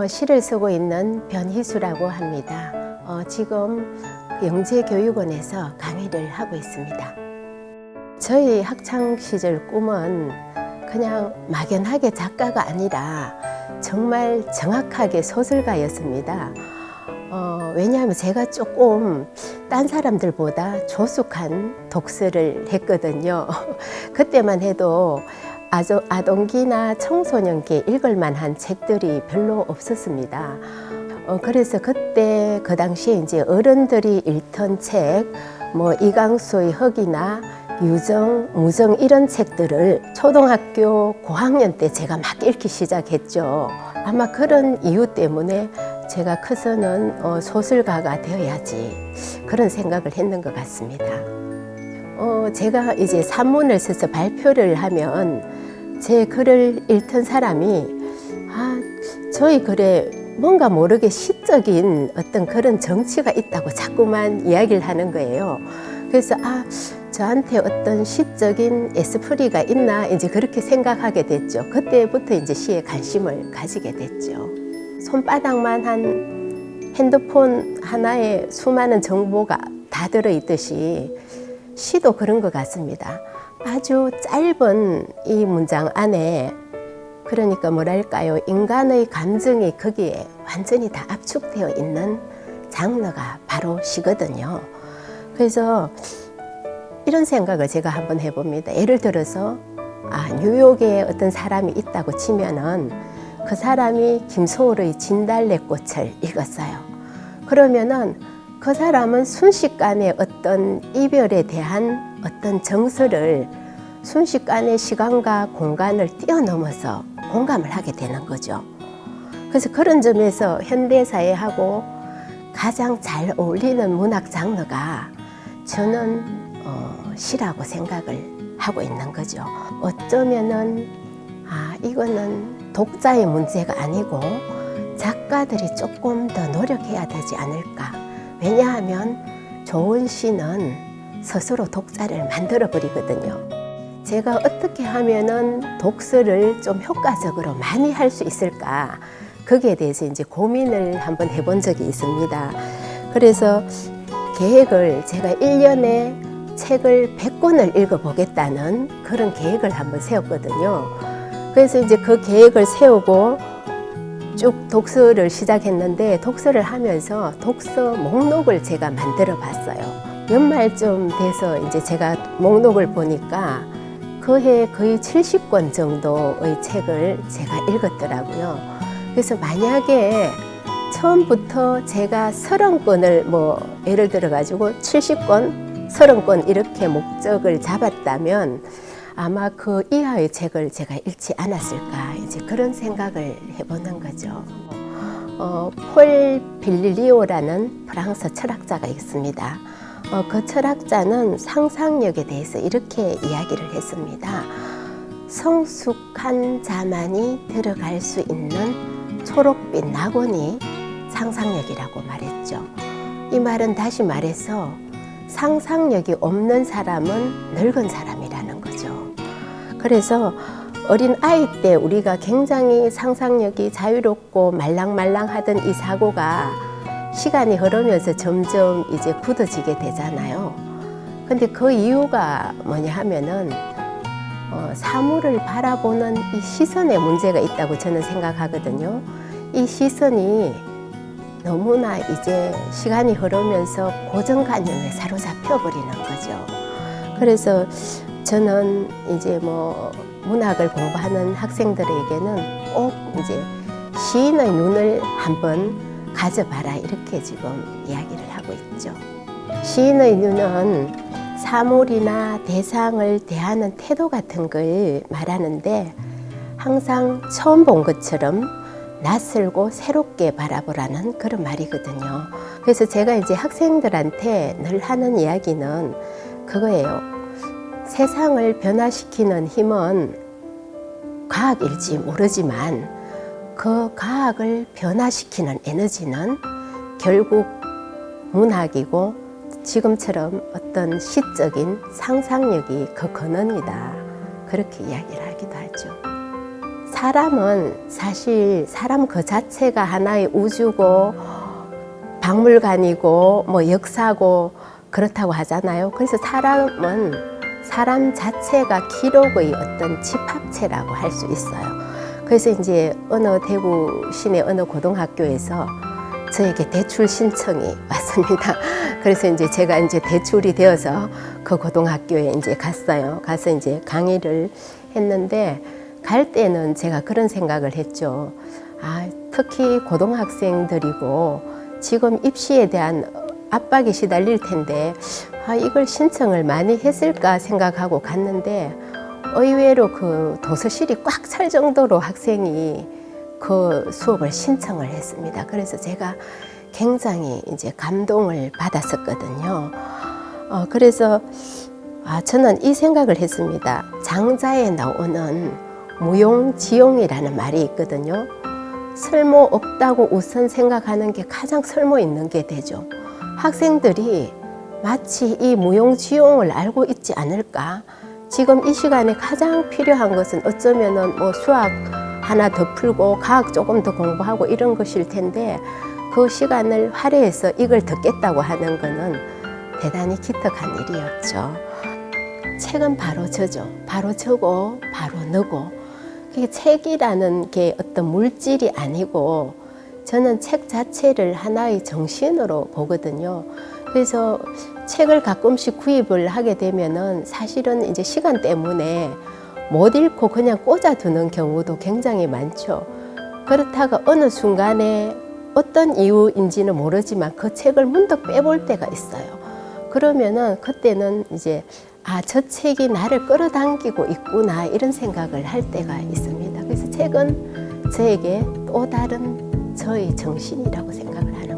어, 시를 쓰고 있는 변희수라고 합니다. 어, 지금 영재교육원에서 강의를 하고 있습니다. 저희 학창 시절 꿈은 그냥 막연하게 작가가 아니라 정말 정확하게 소설가였습니다. 어, 왜냐하면 제가 조금 딴 사람들보다 조숙한 독서를 했거든요. 그때만 해도 아조, 아동기나 청소년기 읽을 만한 책들이 별로 없었습니다. 어, 그래서 그때 그 당시에 이제 어른들이 읽던 책, 뭐 이강수의 흑이나 유정, 무정 이런 책들을 초등학교 고학년 때 제가 막 읽기 시작했죠. 아마 그런 이유 때문에 제가 커서는 어, 소설가가 되어야지 그런 생각을 했는 것 같습니다. 어, 제가 이제 산문을 써서 발표를 하면 제 글을 읽던 사람이 아, 저희 글에 뭔가 모르게 시적인 어떤 그런 정치가 있다고 자꾸만 이야기를 하는 거예요. 그래서 아, 저한테 어떤 시적인 에스프리가 있나 이제 그렇게 생각하게 됐죠. 그때부터 이제 시에 관심을 가지게 됐죠. 손바닥만 한 핸드폰 하나에 수많은 정보가 다 들어있듯이 시도 그런 것 같습니다. 아주 짧은 이 문장 안에 그러니까 뭐랄까요 인간의 감정이 거기에 완전히 다 압축되어 있는 장르가 바로 시거든요. 그래서 이런 생각을 제가 한번 해봅니다. 예를 들어서 아 뉴욕에 어떤 사람이 있다고 치면은 그 사람이 김소월의 진달래꽃을 읽었어요. 그러면은 그 사람은 순식간에 어떤 이별에 대한 어떤 정서를 순식간에 시간과 공간을 뛰어넘어서 공감을 하게 되는 거죠. 그래서 그런 점에서 현대사회하고 가장 잘 어울리는 문학 장르가 저는 어, 시라고 생각을 하고 있는 거죠. 어쩌면은 아 이거는 독자의 문제가 아니고 작가들이 조금 더 노력해야 되지 않을까. 왜냐하면 좋은 시는 스스로 독자를 만들어 버리거든요. 제가 어떻게 하면은 독서를 좀 효과적으로 많이 할 수 있을까? 거기에 대해서 이제 고민을 한번 해본 적이 있습니다. 그래서 계획을 제가 1년에 책을 100권을 읽어보겠다는 그런 계획을 한번 세웠거든요. 그래서 이제 그 계획을 세우고 쭉 독서를 시작했는데 독서를 하면서 독서 목록을 제가 만들어 봤어요. 연말쯤 돼서 이제 제가 목록을 보니까 그 해 거의 70권 정도의 책을 제가 읽었더라고요. 그래서 만약에 처음부터 제가 30권을 뭐 예를 들어 가지고 70권, 30권 이렇게 목적을 잡았다면 아마 그 이하의 책을 제가 읽지 않았을까 이제 그런 생각을 해보는 거죠. 어, 폴 빌리오라는 프랑스 철학자가 있습니다. 어, 그 철학자는 상상력에 대해서 이렇게 이야기를 했습니다. 성숙한 자만이 들어갈 수 있는 초록빛 낙원이 상상력이라고 말했죠. 이 말은 다시 말해서 상상력이 없는 사람은 늙은 사람이라는 거죠. 그래서 어린 아이 때 우리가 굉장히 상상력이 자유롭고 말랑말랑하던 이 사고가 시간이 흐르면서 점점 이제 굳어지게 되잖아요. 근데 그 이유가 뭐냐 하면은 어, 사물을 바라보는 이 시선에 문제가 있다고 저는 생각하거든요. 이 시선이 너무나 이제 시간이 흐르면서 고정관념에 사로잡혀 버리는 거죠. 그래서 저는 이제 뭐 문학을 공부하는 학생들에게는 꼭 이제 시인의 눈을 한번 가져봐라 이렇게 지금 이야기를 하고 있죠. 시인의 눈은 사물이나 대상을 대하는 태도 같은 걸 말하는데 항상 처음 본 것처럼 낯설고 새롭게 바라보라는 그런 말이거든요. 그래서 제가 이제 학생들한테 늘 하는 이야기는 그거예요. 세상을 변화시키는 힘은 과학일지 모르지만 그 과학을 변화시키는 에너지는 결국 문학이고 지금처럼 어떤 시적인 상상력이 그 근원이다. 그렇게 이야기를 하기도 하죠. 사람은 사실 사람 그 자체가 하나의 우주고 박물관이고 뭐 역사고 그렇다고 하잖아요. 그래서 사람은 사람 자체가 기록의 어떤 집합체라고 할 수 있어요. 그래서 이제 어느 대구 시내 어느 고등학교에서 저에게 대출 신청이 왔습니다. 그래서 이제 제가 이제 대출이 되어서 그 고등학교에 이제 갔어요. 가서 이제 강의를 했는데 갈 때는 제가 그런 생각을 했죠. 아, 특히 고등학생들이고 지금 입시에 대한 압박이 시달릴 텐데 아, 이걸 신청을 많이 했을까 생각하고 갔는데 의외로 그 도서실이 꽉 찰 정도로 학생이 그 수업을 신청을 했습니다. 그래서 제가 굉장히 이제 감동을 받았었거든요. 어, 그래서 아, 저는 이 생각을 했습니다. 장자에 나오는 무용지용이라는 말이 있거든요. 쓸모 없다고 우선 생각하는 게 가장 쓸모 있는 게 되죠. 학생들이 마치 이 무용지용을 알고 있지 않을까? 지금 이 시간에 가장 필요한 것은 어쩌면은 뭐 수학 하나 더 풀고 과학 조금 더 공부하고 이런 것일 텐데 그 시간을 할애해서 이걸 듣겠다고 하는 거는 대단히 기특한 일이었죠. 책은 바로 저죠. 바로 저고 바로 너고 그게 책이라는 게 어떤 물질이 아니고 저는 책 자체를 하나의 정신으로 보거든요. 그래서 책을 가끔씩 구입을 하게 되면은 사실은 이제 시간 때문에 못 읽고 그냥 꽂아두는 경우도 굉장히 많죠. 그렇다가 어느 순간에 어떤 이유인지는 모르지만 그 책을 문득 빼볼 때가 있어요. 그러면은 그때는 이제 아, 저 책이 나를 끌어당기고 있구나 이런 생각을 할 때가 있습니다. 그래서 책은 저에게 또 다른 저의 정신이라고 생각을 하는.